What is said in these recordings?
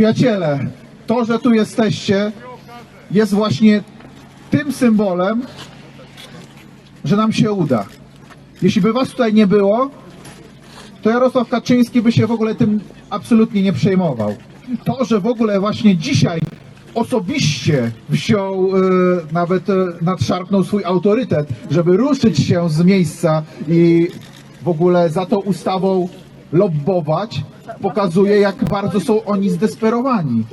Przyjaciele, to, że tu jesteście, jest właśnie tym symbolem, że nam się uda. Jeśli by was tutaj nie było, to Jarosław Kaczyński by się w ogóle tym absolutnie nie przejmował. To, że w ogóle właśnie dzisiaj osobiście wziął, e, nawet e, nadszarpnął swój autorytet, żeby ruszyć się z miejsca i w ogóle za tą ustawą lobbować, pokazuje, jak bardzo są oni zdesperowani.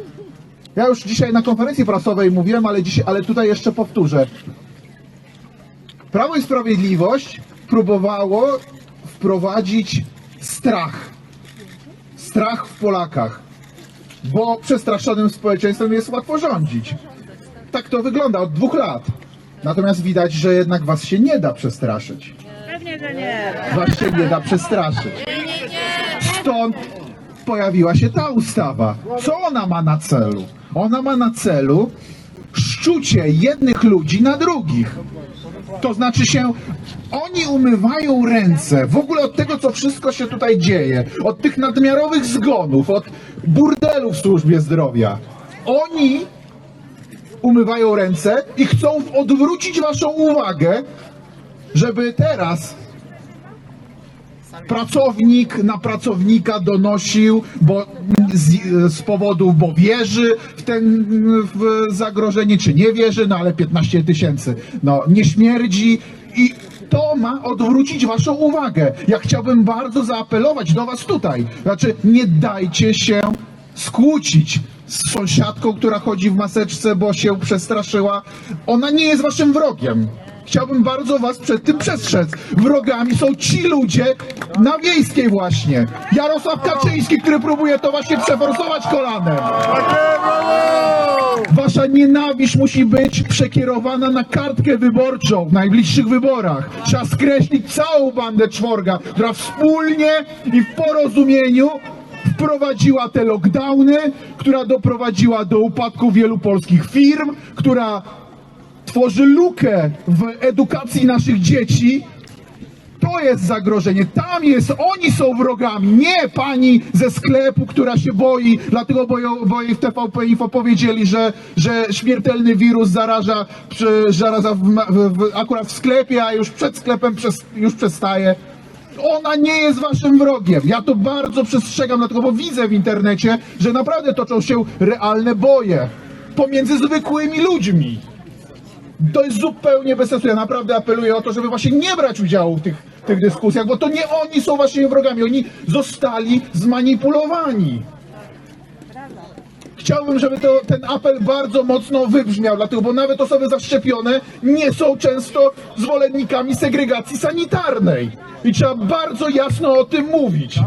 Ja już dzisiaj na konferencji prasowej mówiłem, ale, dzisiaj, ale tutaj jeszcze powtórzę. Prawo i Sprawiedliwość próbowało wprowadzić strach. Strach w Polakach, bo przestraszonym społeczeństwem jest łatwo rządzić. Tak to wygląda od dwóch lat. Natomiast widać, że jednak was się nie da przestraszyć. Pewnie, że nie. Was się nie da przestraszyć. Stąd pojawiła się ta ustawa. Co ona ma na celu? Ona ma na celu szczucie jednych ludzi na drugich. To znaczy się, oni umywają ręce w ogóle od tego, co wszystko się tutaj dzieje, od tych nadmiarowych zgonów, od burdelu w służbie zdrowia. Oni umywają ręce i chcą odwrócić waszą uwagę, żeby teraz pracownik na pracownika donosił, bo z, z bo wierzy w ten w zagrożenie, czy nie wierzy, no ale 15 tysięcy, no nie śmierdzi i to ma odwrócić waszą uwagę. Ja chciałbym bardzo zaapelować do was tutaj. Znaczy, nie dajcie się skłócić z sąsiadką, która chodzi w maseczce, bo się przestraszyła. Ona nie jest waszym wrogiem. Chciałbym bardzo was przed tym przestrzec. Wrogami są ci ludzie na wiejskiej właśnie. Jarosław Kaczyński, który próbuje to właśnie przeforsować kolanem. Wasza nienawiść musi być przekierowana na kartkę wyborczą w najbliższych wyborach. Trzeba skreślić całą bandę czworga, która wspólnie i w porozumieniu wprowadziła te lockdowny, która doprowadziła do upadku wielu polskich firm, która tworzy lukę w edukacji naszych dzieci. To jest zagrożenie. Tam jest, oni są wrogami, nie pani ze sklepu, która się boi, dlatego boją, bo jej w TVP Info powiedzieli, że, że śmiertelny wirus zaraża, zaraża w, w, akurat w sklepie, a już przed sklepem przez, już przestaje. Ona nie jest waszym wrogiem. Ja to bardzo przestrzegam, dlatego bo widzę w internecie, że naprawdę toczą się realne boje pomiędzy zwykłymi ludźmi. To jest zupełnie bez sensu. Ja naprawdę apeluję o to, żeby właśnie nie brać udziału w tych, tych dyskusjach, bo to nie oni są właśnie wrogami. Oni zostali zmanipulowani. Chciałbym, żeby to, ten apel bardzo mocno wybrzmiał, dlatego, bo nawet osoby zaszczepione nie są często zwolennikami segregacji sanitarnej. I trzeba bardzo jasno o tym mówić.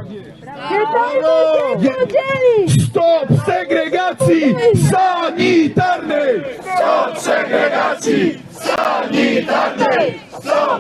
Stop segregacji sanitarnej! Segregacji sanitarnej! Stop